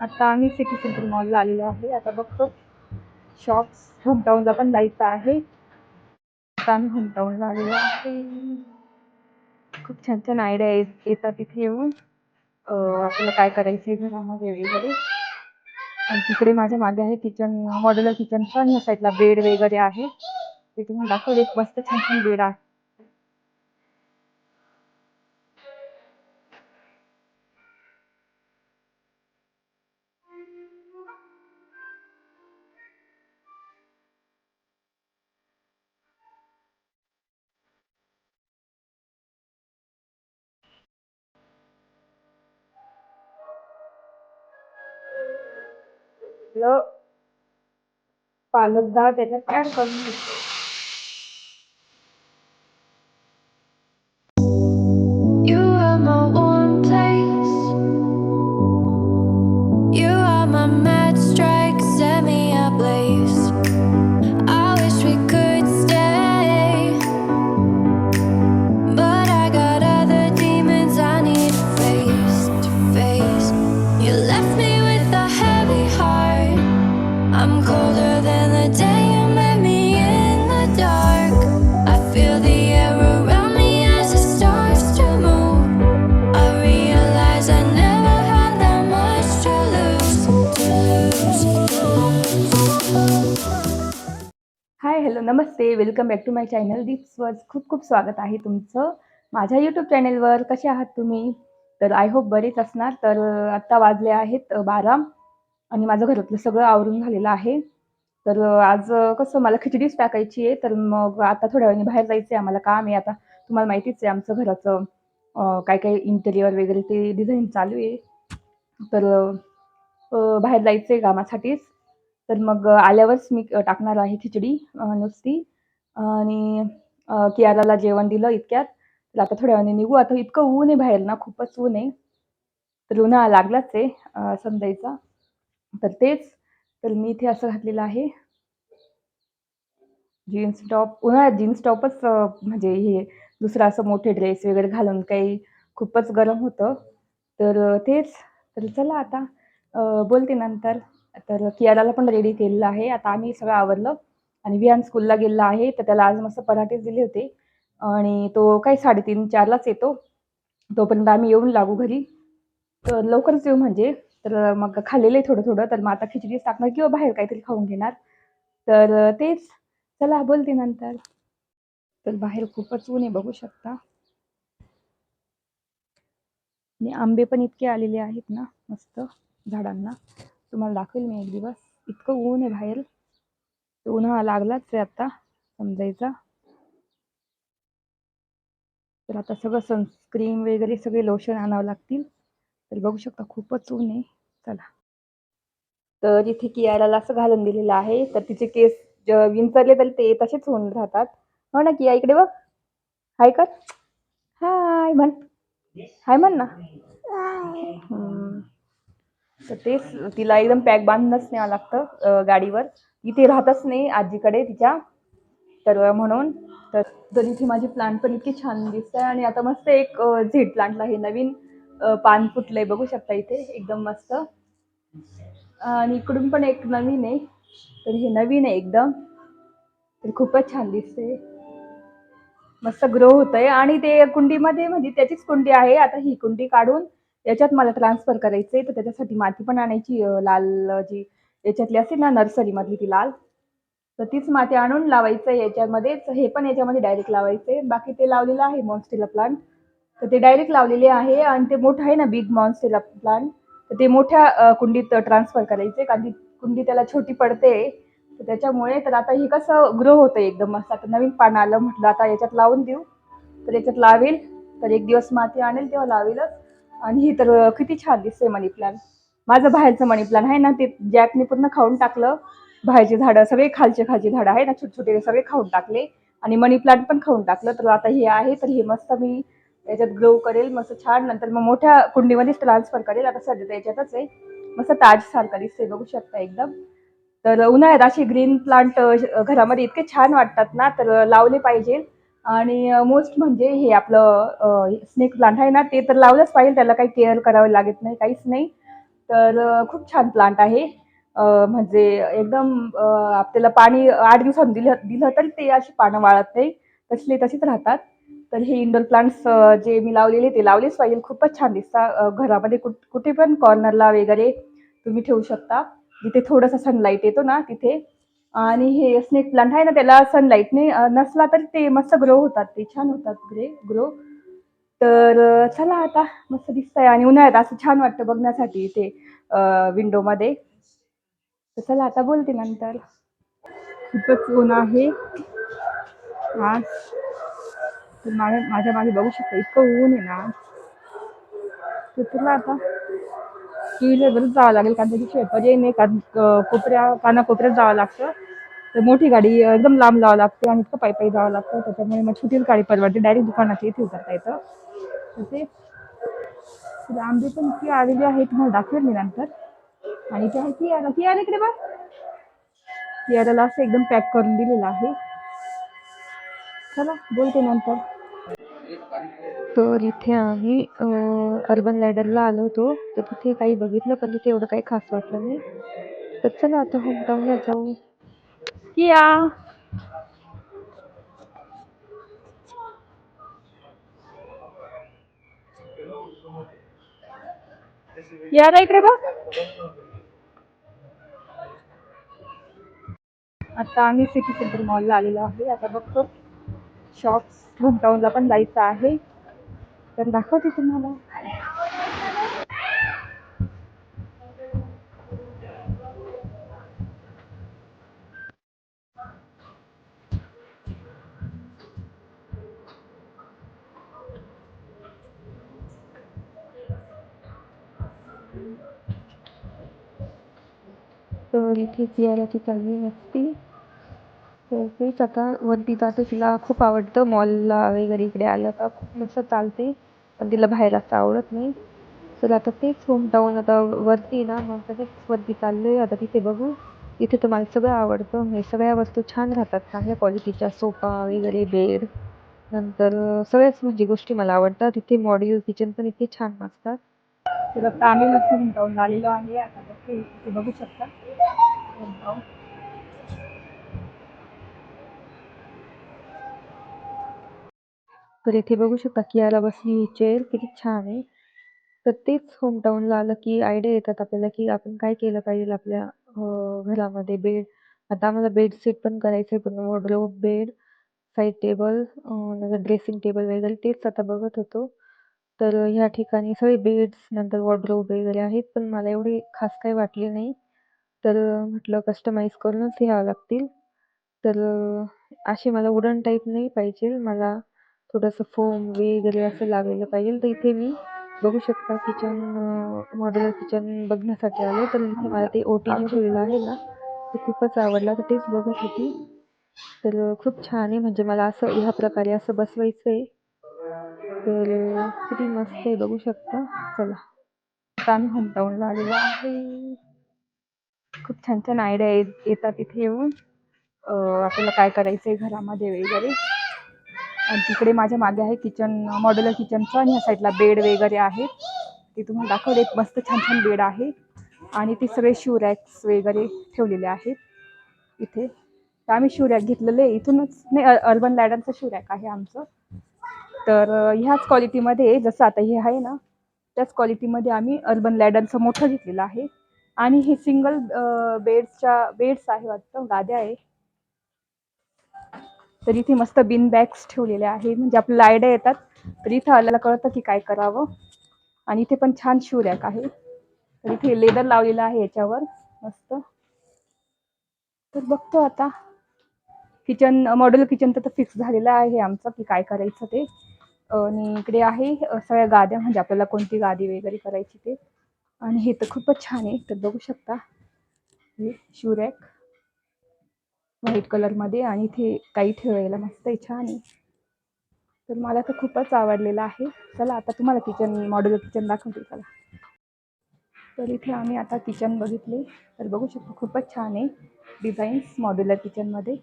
आता आम्ही city centre मॉलला आलेलो आहे. आता बघतो शॉप्स होमटाऊनला पण जायचं आहे. आता आम्ही होमटाऊनला आलेलो आहे. खूप छान छान आयडिया येतात तिथे येऊन. आपल्याला काय करायचं आहे घरामध्ये वगैरे. आणि तिकडे माझ्या मागे आहे किचन मॉड्युलर किचन पण ह्या साईडला बेड वगैरे आहे. ते तुम्हाला दाखवले एक मस्त छान छान बेड आहे. आपलं पालक डाळ त्याच्यात ऍड करून घेतो. Hi hello Namaste welcome back to my channel Dips verse खूप खूप स्वागत आहे तुमचं. माझ्या यूट्यूब चॅनेलवर कसे आहात तुम्ही? तर आय होप बरेच असणार. तर आत्ता वाजले आहेत बारा. आणि माझं घरातलं सगळं आवरून झालेलं आहे. तर आज कसं मला खिचडीच टाकायची आहे तर मग आता थोड्या वेळाने बाहेर जायचं आहे आम्हाला काम आहे आता. तुम्हाला माहितीच आहे आमचं घराचं काय काय इंटेरियर वगैरे ते डिझाईन चालू आहे. तर बाहेर जायचं आहे कामासाठीच. तर मग आल्यावरच मी टाकणार आहे खिचडी नुसती. आणि कियाराला जेवण दिलं इतक्यात. तर आता थोड्या वेळाने निघू. आता इतकं ऊन आहे बाहेर ना खूपच ऊन आहे. तर उन्हाळा लागलाच आहे समजायचा तर तेच. तर मी इथे असं घातलेलं आहे. जीन्स टॉप उन्हाळ्यात जीन्स टॉपच म्हणजे हे दुसरं असं मोठे ड्रेस वगैरे घालून काही खूपच गरम होतं. तर तेच. तर चला आता बोलते नंतर. तर कियाराला पण रेडी केलेलं आहे. आता आम्ही सगळं आवरलं. आणि विहान स्कूलला गेलेला आहे. तर त्याला आज मस्त पराठेच दिले होते. आणि तो काही साडेतीन चारलाच येतो. तोपर्यंत आम्ही येऊन लागू घरी. तर लवकरच येऊ म्हणजे. तर मग खाल्लेलं आहे थोडं थोडं तर मग आता खिचडीच टाकणार किंवा बाहेर काहीतरी खाऊन घेणार. तर तेच. चला बोलते नंतर. तर बाहेर खूपच ऊन आहे बघू शकता. आणि आंबे पण इतके आलेले आहेत ना मस्त झाडांना. तुम्हाला दाखवेल मी एक दिवस. इतकं ऊन आहे बाहेर. उन्हाळा लागलाच आहे आता समजायचा. तर आता सगळं सनस्क्रीन वगैरे सगळे लोशन आणावं लागतील. तर बघू शकता खूपच ऊन आहे. चला. तर इथे कियाराला असं घालून दिलेलं आहे तर तिचे केस विंचरले तरी ते तसेच होऊन राहतात. हो ना किया इकडे बघ. हाय कर. हाय म्हण. हाय म्हण ना. तर तेच तिला एकदम पॅक बांधूनच न्यावं लागतं गाडीवर. इथे राहतच नाही आजीकडे तिच्या. तर म्हणून तर इथे माझी प्लांट पण इतकी छान दिसत आहे आणि आता मस्त एक झेड प्लांटला हे नवीन पान फुटलंय बघू शकता इथे एकदम मस्त. आणि इकडून पण एक नवीन आहे. तर हे नवीन आहे एकदम. तर खूपच छान दिसते मस्त ग्रो होतंय. आणि ते कुंडीमध्ये म्हणजे त्याचीच कुंडी आहे. आता ही कुंडी काढून याच्यात मला ट्रान्सफर करायचंय. तर त्याच्यासाठी माती पण आणायची लाल जी याच्यातली असते ना नर्सरी मधली ती लाल. तर तीच माती आणून लावायचं याच्यामध्येच. हे पण याच्यामध्ये डायरेक्ट लावायचे बाकी ते लावलेलं आहे मॉन्स्टेला प्लांट तर ते डायरेक्ट लावलेले आहे आणि ते मोठं आहे ना बिग मॉन्स्टेला प्लांट तर ते मोठ्या कुंडीत ट्रान्सफर करायचे कारण ती कुंडी त्याला छोटी पडते. तर त्याच्यामुळे तर आता हे कसं ग्रो होतं एकदम मस्त. आता नवीन पान आलं म्हटलं आता याच्यात लावून देऊ. तर याच्यात लावेल. तर एक दिवस माती आणेल तेव्हा लावेलच. आणि ही तर किती छान दिसते मनी प्लांट माझं बाहेरचं मनी प्लांट आहे ना ते जॅकने पूर्ण खाऊन टाकलं. बाहेरचे झाडं सगळे खालचे खालचे झाडं आहे ना छोटे छोटे सगळे खाऊन टाकले. आणि मनी प्लांट पण खाऊन टाकलं. तर आता हे आहे तर हे मस्त मी याच्यात ग्रो करेल मस्त छान. नंतर मग मोठ्या कुंडीमध्येच ट्रान्सफर करेल. आता सध्या त्याच्यातच आहे. मस्त ताज सारखं दिसते बघू शकता एकदम. तर उन्हाळ्यात असे ग्रीन प्लांट घरामध्ये इतके छान वाटतात ना तर लावले पाहिजे. आणि मोस्ट म्हणजे हे आपलं स्नेक प्लांट आहे ना ते तर लावलंच पाहिजे. त्याला काही केअर करावं लागत नाही काहीच नाही. तर खूप छान प्लांट आहे. म्हणजे एकदम आपल्याला पाणी आठ दिवसांनी दिलं दिलं तरी ते अशी पानं वाळत नाही. तसले तशीच राहतात. तर हे इंडोर प्लांट्स जे मी लावलेले ते लावलेच पाहिजे. खूपच छान दिसतात घरामध्ये कुठ कुठे पण कॉर्नरला वगैरे तुम्ही ठेवू शकता. जिथे थोडासा सनलाईट येतो ना तिथे. आणि हे स्नेक प्लांट आहे ना त्याला सनलाईटने नसला तरी ते मस्त ग्रो होतात. ते छान होतात ग्रे ग्रो तर चला आता मस्त दिसतंय. आणि उन्हाळ्यात असं छान वाटतं बघण्यासाठी इथे विंडोमध्ये तर चला आता बोलते नंतर. खूपच ऊन आहे. आज माझ्या माझ्या मागे बघू शकता इतकं ऊन आहे ना. आज. तर आता टू व्हीलरवरच जावं लागेल कारण त्याच्याशिवाय पर्याय नाही कारण अं, कोपऱ्या कानाकोपऱ्यात जावं लागतं. तर मोठी गाडी एकदम लांब लावावं लागते आणि इतकं पायी पायी जावं लागतं. त्याच्यामुळे मग छोटीच गाडी परवडते डायरेक्ट दुकानात इथे उतरता येतं. तर ते आंबे पण ती आलेली आहे तुम्हाला दाखवेल मी नंतर. आणि ते आहे की आला की आले इकडे बघ. कियाराला असं एकदम पॅक करून दिलेलं आहे. चला बोलते नंतर. तर इथे आम्ही अर्बन लॅडरला आलो होतो. तर तिथे काही बघितलं पण तिथे एवढं काही खास वाटलं नाही. तर चला आता होमटाऊनला जाऊ. या. कियारा इकडे बघ. आता आम्ही सिटी सेंटर मॉलला आलेलो आहे. आता बघतो. शॉप्स होमटाऊनला पण जायचं आहे. तर दाखवते तुम्हाला. तर इथे कियाराची चालली असती हो, तेच आता वरती जाते तिला खूप आवडतं. मॉलला वगैरे इकडे आलं का खूप मस्त चालते. पण तिला बाहेर असं आवडत नाही. तर आता तेच होमटाऊन आता वरती ना मग तसेच वरती आहे आता तिथे बघू. इथे तर मला सगळं आवडतं. हे सगळ्या वस्तू छान राहतात. चांगल्या क्वालिटीच्या सोफा वगैरे बेड नंतर सगळ्याच म्हणजे गोष्टी मला आवडतात. तिथे मॉड्यूल किचन पण इथे छान असतात. तर आता आम्ही मस्त होमटाऊन आलेलो आहे. आता बघू शकता. होमटाऊन तर इथे बघू शकता कियाला बसली ही चेअर किती छान आहे. तर तेच होमटाऊनला आलं की आयडिया येतात आपल्याला की आपण काय केलं पाहिजे आपल्या घरामध्ये बेड आता आम्हाला बेडशीट पण करायचं आहे पण वॉर्डरोब बेड साईड टेबल नंतर ड्रेसिंग टेबल वगैरे तेच आता बघत होतो. तर ह्या ठिकाणी सगळे बेड्स नंतर वॉर्डरोब वगैरे आहेत पण मला एवढी खास काही वाटली नाही. तर म्हटलं कस्टमाइज करूनच घ्यावं लागतील. तर असे मला वुडन टाईप नाही पाहिजे. मला थोडंसं फोम वगैरे असं लागलेलं पाहिजे. तर इथे मी बघू शकता किचन मॉड्युलर किचन बघण्यासाठी आलो. तर इथे मला ते ओटीने ठेवलेलं आहे ना. ते खूपच आवडला. तर तेच बघत होती तर खूप छान आहे. म्हणजे मला असं ह्या प्रकारे असं बसवायचं आहे तर किती मस्त आहे. बघू शकता. चला. आता आम्ही होमटाऊनला आलेलो आहे. खूप छान छान आयडिया येतात इथे येऊन. आपल्याला काय करायचं आहे घरामध्ये वगैरे. आणि तिकडे माझ्या मागे आहे किचन मॉड्युलर किचनचं आणि ह्या साईडला बेड वगैरे आहे ते तुम्हाला दाखवले एक मस्त छान छान बेड आहे आणि ते सगळे शिवरॅक्स रॅक्स वगैरे ठेवलेले आहेत. इथे. तर आम्ही शिवरॅक रॅक घेतलेले. इथूनच नाही अर्बन लॅडरचं शू रॅक आहे आमचं. तर ह्याच क्वालिटीमध्ये जसं आता हे आहे ना त्याच क्वालिटीमध्ये आम्ही अर्बन लॅडरचं मोठं घेतलेलं आहे. आणि हे सिंगल बेड्सच्या बेड्स आहे वाटतं गाद्या आहे तर इथे मस्त बिन बॅग्स ठेवलेल्या आहे म्हणजे आपल्याला आयडिया येतात तर इथं आल्याला कळतं की काय करावं. आणि इथे पण छान शिव रॅक आहे. तर इथे लेदर लावलेलं आहे याच्यावर मस्त. तर बघतो आता. किचन मॉडेल किचन तर फिक्स झालेलं आहे आमचं की काय करायचं ते. आणि इकडे आहे सगळ्या गाद्या म्हणजे आपल्याला कोणती गादी वगैरे करायची ते. आणि हे तर खूपच छान आहे तर बघू शकता. हे शू रॅक व्हाईट कलरमध्ये आणि इथे काही ठेवायला मस्त आहे छान आहे. तर मला तर खूपच आवडलेलं आहे. चला आता तुम्हाला किचन मॉड्युलर किचन दाखवते चला. तर इथे आम्ही आता किचन बघितले. तर बघू शकतो खूपच छान आहे डिझाईन्स मॉड्युलर किचनमध्ये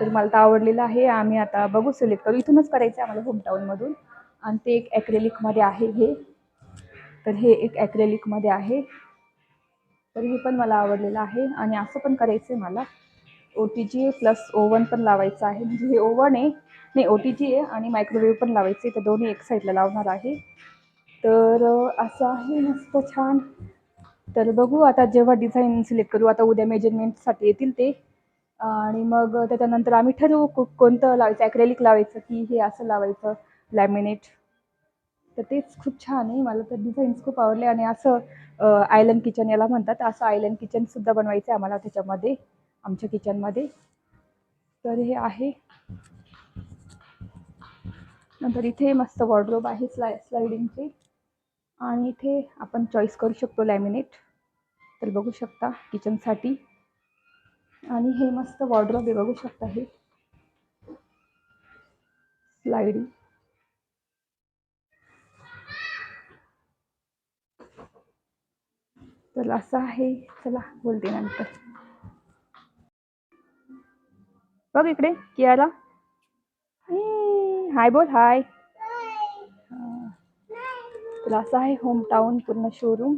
तर मला तर आवडलेलं आहे. आम्ही आता बघू सिलेक्ट करू. इथूनच करायचं आहे आम्हाला होमटाऊनमधून आणि ते एक ॲक्रेलिकमध्ये आहे हे. तर हे एक ॲक्रेलिकमध्ये आहे. तर हे पण मला आवडलेलं आहे. आणि असं पण करायचं आहे मला. O T G plus oven पण लावायचं आहे. म्हणजे हे ओवन आहे. नाही ओ टी जी आहे आणि मायक्रोवेव्ह पण लावायचं. आहे तर दोन्ही एक साईडला लावणार आहे. तर असं आहे. मस्त छान. तर बघू आता जेव्हा डिझाईन सिलेक्ट करू आता उद्या मेजरमेंटसाठी येतील ते. आणि मग त्याच्यानंतर आम्ही ठरवू को कोणतं लावायचं. ॲक्रेलिक लावायचं की हे असं लावायचं. लॅमिनेट तर तेच खूप छान आहे. मला तर डिझाईन्स खूप आवडले. आणि असं आयलंड किचन याला म्हणतात. असं आयलंड किचनसुद्धा बनवायचं आहे आम्हाला त्याच्यामध्ये. आमच्या किचनमध्ये. तर हे आहे. नंतर इथे मस्त वॉर्ड्रोब आहे स्लाय स्लायडिंगचे आणि इथे आपण चॉईस करू शकतो लॅमिनेट तर बघू शकता किचनसाठी आणि हे मस्त वॉर्ड्रोब हे बघू शकता हे. स्लायडिंग तर असं आहे. चला बोलते नंतर. बघ इकडे कियाला. हाय बोल हाय. तर असं आहे होम टाऊन पूर्ण शोरूम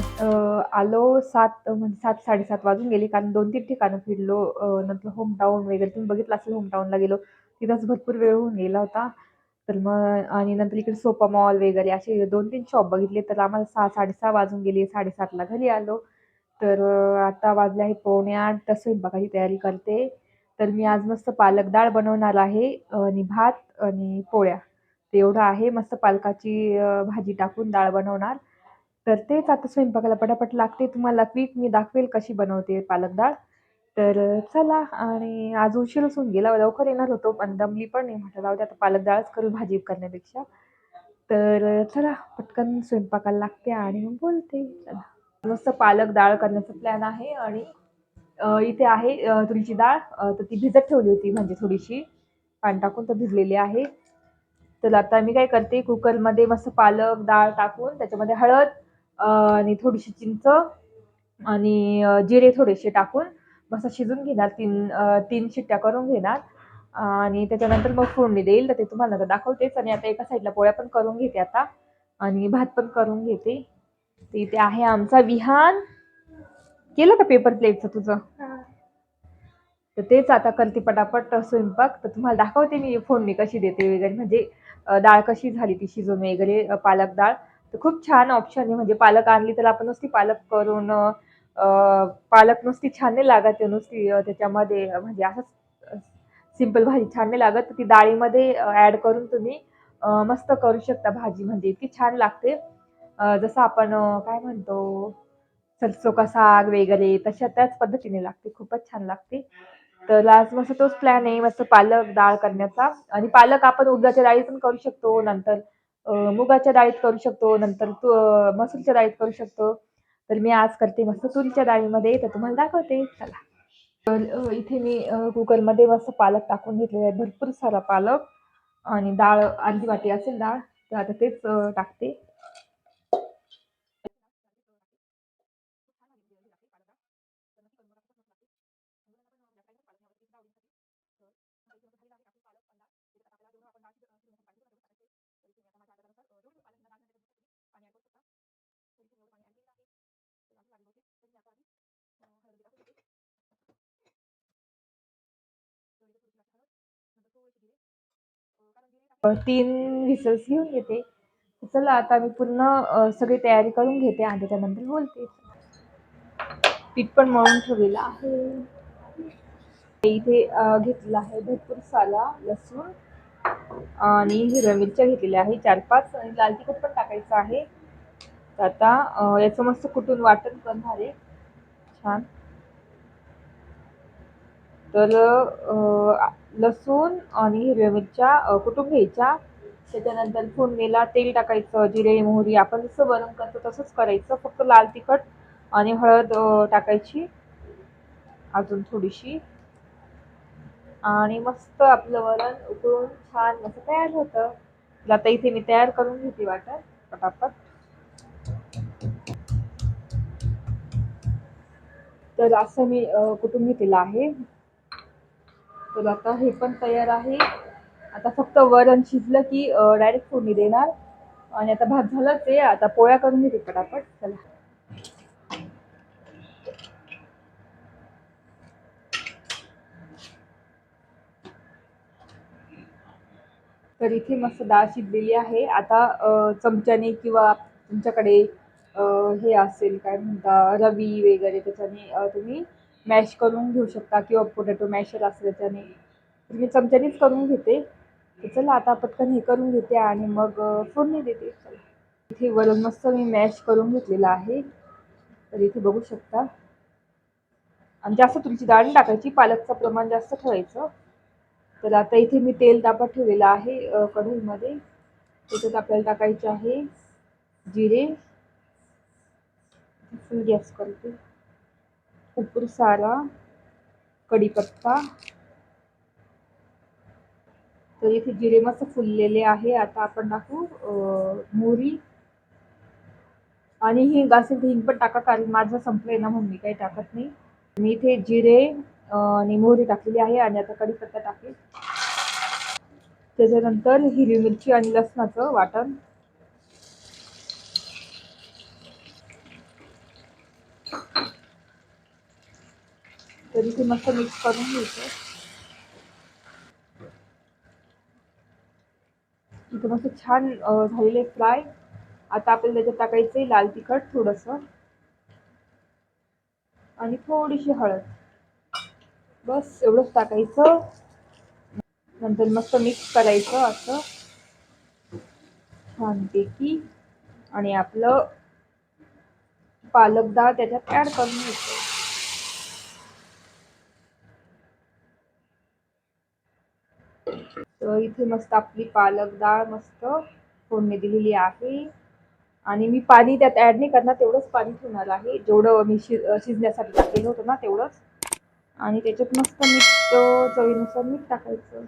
आत- आलो सात म्हणजे सात साडेसात वाजून गेले. कारण दोन तीन ठिकाणं फिरलो. नंतर होम टाऊन वगैरे तुम्ही बघितलं असेल होम टाऊनला गेलो. तिथंच भरपूर वेळ होऊन गेला होता. तर मग आणि नंतर इकडे सोपा मॉल वगैरे असे दोन तीन शॉप बघितले. तर आम्हाला सहा साडेसहा वाजून गेले. साडेसातला घरी आलो. तर आता वाजले आहे पावणे आठ. तर स्वयंपाकाची तयारी करते. तर मी आज मस्त पालक डाळ बनवणार आहे आणि भात आणि पोळ्या. ते एवढं आहे. मस्त पालकाची भाजी टाकून डाळ बनवणार. तर तेच आता स्वयंपाकाला पटापट लागते. तुम्हाला क्विक मी दाखवेल कशी बनवते पालक डाळ. तर चला आणि आज उशीरच होऊन गेला लवकर येणार होतो पण दमली पण नाही म्हटलं जाऊ दे आता पालक डाळच करू भाजी करण्यापेक्षा. तर चला पटकन स्वयंपाकाला लागते आणि मग बोलते. चला. मस्त पालक डाळ करण्याचा प्लॅन आहे आणि इथे आहे तुरीची डाळ. तर ती भिजत ठेवली होती म्हणजे थोडीशी. पाणी टाकून तर भिजलेली आहे. तर आता मी काय करते कुकरमध्ये मस्त पालक डाळ टाकून त्याच्यामध्ये हळद आणि थोडीशी चिंच आणि जिरे थोडेसे टाकून मस्त शिजून घेणार. तीन तीन शिट्ट्या करून घेणार. आणि त्याच्यानंतर मग फोडणी देईल. तर ते तुम्हाला आता दाखवतेच. आणि आता एका साईडला पोळ्या पण करून घेते आता. आणि भात पण करून घेते. तर इथे आहे आमचा विहान. केलं का पेपर प्लेटचं तुझं? तर तेच आता करते पटापट स्वयंपाक. तर तुम्हाला दाखवते मी फोडणी कशी देते वगैरे. म्हणजे डाळ कशी झाली ती शिजून वगैरे पालक डाळ. तर खूप छान ऑप्शन आहे. म्हणजे पालक आणली तर आपण नुसती पालक करून पालक नुसती छान नाही लागत नुसती त्याच्यामध्ये म्हणजे असंच सिंपल भाजी छान नाही लागत. तर ती डाळीमध्ये ॲड करून तुम्ही मस्त करू शकता भाजी. म्हणजे इतकी छान लागते. जसं आपण काय म्हणतो सरसो का साग वगैरे तशा त्याच पद्धतीने लागते. खूपच छान लागते. तर लास्ट मस्त तोच प्लॅन आहे. मस्त पालक डाळ करण्याचा. आणि पालक आपण उडदाच्या डाळी पण करू शकतो. नंतर मुगाच्या डाळीत करू शकतो नंतर तू मसूरच्या डाळीत करू शकतो. तर मी आज करते मस्त तुरीच्या डाळीमध्ये तर तुम्हाला दाखवते. चला. तर इथे मी कुकरमध्ये मस्त पालक टाकून घेतलेला आहे भरपूर सारा पालक आणि डाळ अर्धी वाटी असेल डाळ तर आता तेच टाकते. तीन व्हिसल्स घेऊन घेते चला आता मी पूर्ण सगळी तयारी करून घेते आणि त्याच्यानंतर बोलते. पीठ पण मळून ठेवलेलं आहे. इथे अ, घेतलेला आहे भरपूर साला लसूण आणि हिरव्या मिरच्या घेतलेल्या आहे चार पाच आणि लाल तिखट पण टाकायचं आहे. तर आता याचं मस्त कुठून वाटण करणार आहे. छान. तर लसूण आणि हिरव्या मिरच्या अ, कुटून घ्यायच्या. त्याच्यानंतर फोडणीला तेल टाकायचं जिरे मोहरी आपण जसं वरण करतो तसंच करायचं. फक्त लाल तिखट आणि हळद टाकायची. अजून थोडीशी. आणि मस्त आपलं वरण उकळून छान असं तयार होतं. तर आता इथे मी तयार करून घेते वाटण पटापट. तर असं मी कुटुंब कुटून घेतलेलं आहे. तर आता हे पण तयार आहे. आता फक्त वरण शिजलं की डायरेक्ट फोडणी देणार. आणि आता भात झालाच ते आता पोळ्या करून घेते पटापट. चला. तर इथे मस्त डाळ शिजलेली आहे. आता चमच्याने किंवा तुमच्याकडे हे असेल काय म्हणता रवी वगैरे त्याच्याने तुम्ही मॅश करून घेऊ शकता किंवा पोटॅटो मॅशर असेल त्याने. तर मी चमच्यानेच करून घेते. तर चला आता पटकन हे करून घेते आणि मग फोडणी देते. चला. इथे वरून मस्त मी मॅश करून घेतलेलं आहे. तर इथे बघू शकता. आणि जास्त तुमची डाळ टाकायची पालकचं प्रमाण जास्त ठेवायचं. तर आता इथे मी तेल तापत ठेवलेलं आहे कढईमध्ये. त्याच्यात आपल्याला टाकायचे आहे जिरे. फुल गॅस करते. सारा कढीपत्ता. तर इथे जिरे मस्त फुललेले आहे. आता आपण टाकू मोहरी. आणि हिंग असेल तर हिंग पण टाका कारण माझं संपलंय ना म्हणून मी काही टाकत नाही. मी इथे जिरे आणि मोहरी टाकलेली आहे आणि आता कढीपत्ता टाकेल. त्याच्यानंतर हिरवी मिरची आणि लसणाचं वाटण. तरी ते मस्त मिक्स करून घ्यायचं. इथं मस्त छान झालेले फ्राय. आता आपल्याला त्याच्यात टाकायचं लाल तिखट थोडंसं. आणि थोडीशी हळद. बस एवढंच टाकायचं. नंतर मस्त मिक्स करायचं असं. छानपैकी. आणि आपलं पालक डाळ त्याच्यात ॲड करून घ्यायचं. तर इथे मस्त आपली पालक डाळ मस्त फोडणी दिलेली आहे. आणि मी पाणी त्यात ॲड नाही करणार तेवढंच पाणी ठेवणार आहे. जेवढं मी शि शिजण्यासाठी टाकलेलं होतं ना तेवढंच. आणि त्याच्यात मस्त मीठ चवीनुसार मीठ टाकायचं.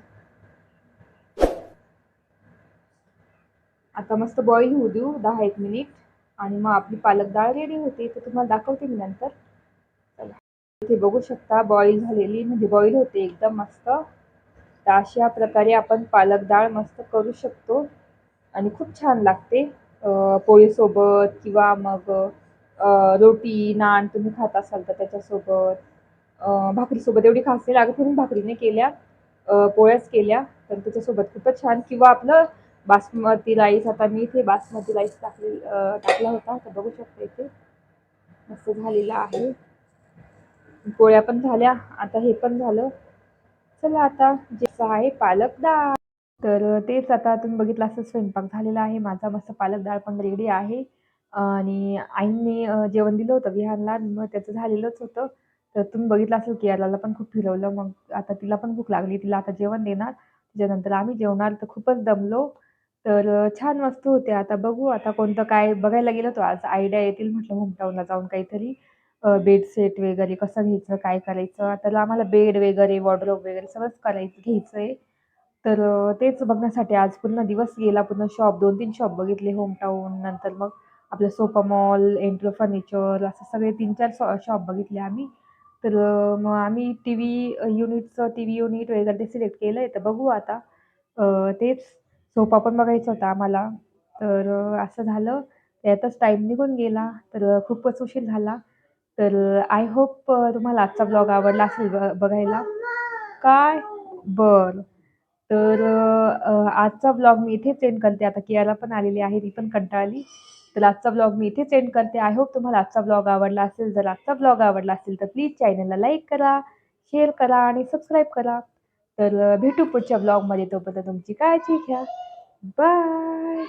आता मस्त बॉईल होऊ देऊ दहा एक मिनिट आणि मग आपली पालक डाळ रेडी होते तर तुम्हाला दाखवते मी नंतर. चला. इथे बघू शकता बॉईल झालेली म्हणजे बॉईल होते एकदम मस्त. तर अशा प्रकारे आपण पालक डाळ मस्त करू शकतो. आणि खूप छान लागते. पोळीसोबत किंवा मग रोटी नान तुम्ही खात असाल तर त्याच्यासोबत भाकरीसोबत एवढी खास नाही लागत म्हणून भाकरीने केल्या. पोळ्याच केल्या तर त्याच्यासोबत खूपच छान. किंवा आपलं बासमती राईस आता मी इथे बासमती राईस टाकले टाकला होता तर बघू शकता इथे. मस्त झालेला आहे. पोळ्या पण झाल्या आता हे पण झालं. चला आता जे आहे पालक डाळ. तर तेच आता तुम्ही बघितलं असं स्वयंपाक झालेला आहे. माझा मस्त पालक डाळ पण रेडी आहे. आणि आईंनी जेवण दिलं होतं विहानला मग त्याचं झालेलंच होतं. तर तुम्ही बघितलं असेल की याला पण खूप फिरवलं. मग आता तिला पण भूक लागली. तिला आता जेवण देणार. त्याच्यानंतर आम्ही जेवणार. तर खूपच दमलो. तर छान वस्तू होते. आता बघू आता कोणतं काय बघायला गेलं तो आज आयडिया येतील म्हटलं होमटाऊनला जाऊन काहीतरी. बेड सेट वगैरे कसं घ्यायचं काय करायचं? तर आम्हाला बेड वगैरे वॉर्डरोब वगैरे सगळंच करायचं घ्यायचं आहे तर तेच बघण्यासाठी आज पूर्ण दिवस गेला. पूर्ण शॉप दोन तीन शॉप बघितले होमटाऊन नंतर मग आपलं सोपा मॉल एंट्रो फर्निचर असं सगळे तीन चार शॉप बघितले आम्ही. तर मग आम्ही टी व्ही युनिटचं टी व्ही युनिट वगैरे ते सिलेक्ट केलं आहे तर बघू आता. तेच सोपा पण बघायचा होता आम्हाला. तर असं झालं. त्यातच टाईम निघून गेला. तर खूपच उशीर झाला. तर आय होप तुम्हाला आजचा ब्लॉग आवडला असेल ब बघायला. काय? बरं. तर आजचा ब्लॉग मी इथेच एंड करते. आता कियाला पण आलेली आहे ती पण कंटाळली. तर आजचा ब्लॉग मी इथेच एंड करते. आय होप तुम्हाला आजचा ब्लॉग आवडला असेल. जर आजचा ब्लॉग आवडला असेल तर प्लीज चॅनलला लाईक करा शेअर करा आणि सबस्क्राईब करा. तर भेटू पुढच्या ब्लॉगमध्ये तोपर्यंत तुमची काळजी घ्या. बाय